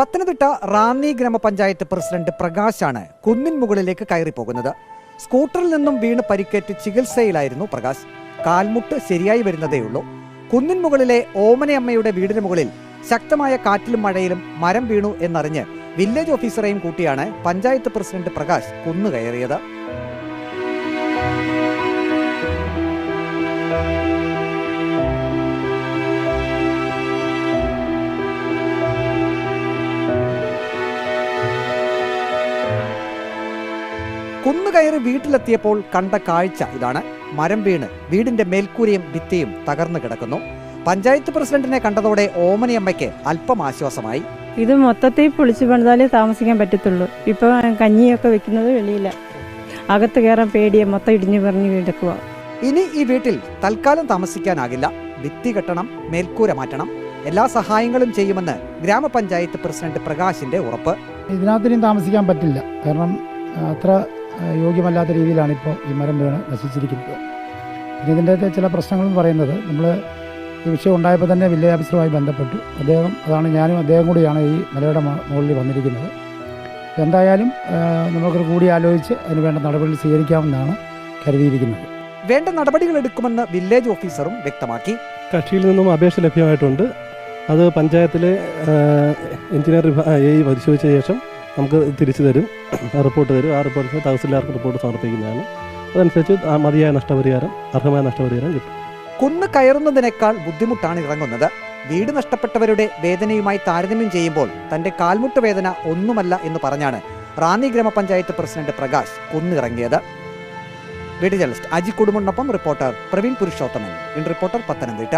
പത്തനംതിട്ട റാന്നി ഗ്രാമപഞ്ചായത്ത് പ്രസിഡന്റ് പ്രകാശാണ് കുന്നിൻ മുകളിലേക്ക് കയറി പോകുന്നത് സ്കൂട്ടറിൽ നിന്നും വീണ് പരിക്കേറ്റ് ചികിത്സയിലായിരുന്നു പ്രകാശ്. കാൽമുട്ട് ശരിയായി വരുന്നതേയുള്ളൂ. കുന്നിൻ മുകളിലെ ഓമനയമ്മയുടെ വീടിന് മുകളിൽ ശക്തമായ കാറ്റിലും മഴയിലും മരം വീണു എന്നറിഞ്ഞ് വില്ലേജ് ഓഫീസറെയും കൂട്ടിയാണ് പഞ്ചായത്ത് പ്രസിഡന്റ് പ്രകാശ് കുന്നു കയറിയത്. കുന്നു കയറി വീട്ടിലെത്തിയപ്പോൾ കണ്ട കാഴ്ച ഇതാണ്. മരം വീണ് വീടിന്റെ മേൽക്കൂരയും ഭിത്തിയും തകർന്നു കിടക്കുന്നു. പഞ്ചായത്ത് പ്രസിഡന്റിനെ കണ്ടതോടെ ഓമനിയമ്മയ്ക്ക് അല്പം ആശ്വാസമായി ഇത് മൊത്തത്തിൽ പൊളിച്ചു പണിതാലേ താമസിക്കാൻ പറ്റത്തുള്ളൂ. ഇപ്പൊ കഞ്ഞിയൊക്കെ വെക്കുന്നത് വെളിയില്ല അകത്ത് കയറാൻ പേടിയെ മൊത്തം ഇടിഞ്ഞു പറഞ്ഞു കിടക്കുക ഇനി ഈ വീട്ടിൽ തൽക്കാലം താമസിക്കാനാകില്ല. ഭിത്തി കെട്ടണം മേൽക്കൂര മാറ്റണം. എല്ലാ സഹായങ്ങളും ചെയ്യുമെന്ന് ഗ്രാമപഞ്ചായത്ത് പ്രസിഡന്റ് പ്രകാശിന്റെ ഉറപ്പ്. ഇതിനകത്തിനും താമസിക്കാൻ പറ്റില്ല. കാരണം അത്ര യോഗ്യമല്ലാത്ത രീതിയിലാണ് ഇപ്പോൾ ഈ മരം വീണ് നശിച്ചിരിക്കുന്നത്. പിന്നെ ഇതിന്റെ ചില പ്രശ്നങ്ങളെന്ന് പറയുന്നത് നമ്മൾ ഈ വിഷയം ഉണ്ടായപ്പോൾ തന്നെ വില്ലേജ് ഓഫീസറുമായി ബന്ധപ്പെട്ടു. അദ്ദേഹം അതാണ് ഞാനും അദ്ദേഹം കൂടിയാണ് ഈ മലയുടെ മുകളിൽ വന്നിരിക്കുന്നത്. എന്തായാലും നമുക്കൊരു കൂടി ആലോചിച്ച് അതിന് വേണ്ട നടപടികൾ സ്വീകരിക്കാമെന്നാണ് കരുതിയിരിക്കുന്നത്. വേണ്ട നടപടികൾ എടുക്കുമെന്ന് വില്ലേജ് ഓഫീസറും വ്യക്തമാക്കി. കക്ഷിയിൽ നിന്നും അപേക്ഷ ലഭ്യമായിട്ടുണ്ട്. അത് പഞ്ചായത്തിലെ എഞ്ചിനീയർ എ പരിശോധിച്ച ശേഷം നമുക്ക് തിരിച്ചു തരും. റിപ്പോർട്ട് തരും. ആ റിപ്പോർട്ട് തഹസിൽദാർക്ക് റിപ്പോർട്ട് സമർപ്പിക്കുന്നതാണ്. അതനുസരിച്ച് മതിയായ നഷ്ടപരിഹാരം അർഹമായ നഷ്ടപരിഹാരം കിട്ടും. കുന്ന് കയറുന്നതിനേക്കാൾ ബുദ്ധിമുട്ടാണ് ഇറങ്ങുന്നത്. വീട് നഷ്ടപ്പെട്ടവരുടെ വേദനയുമായി താരതമ്യം ചെയ്യുമ്പോൾ തന്റെ കാൽമുട്ട് വേദന ഒന്നുമല്ല എന്ന് പറഞ്ഞാണ് റാന്നി ഗ്രാമപഞ്ചായത്ത് പ്രസിഡന്റ് പ്രകാശ് കുന്നിറങ്ങിയത്. Video journalist Aji കുടുംബനൊപ്പം reporter Praveen Purushothaman. In reporter Pathanamthitta.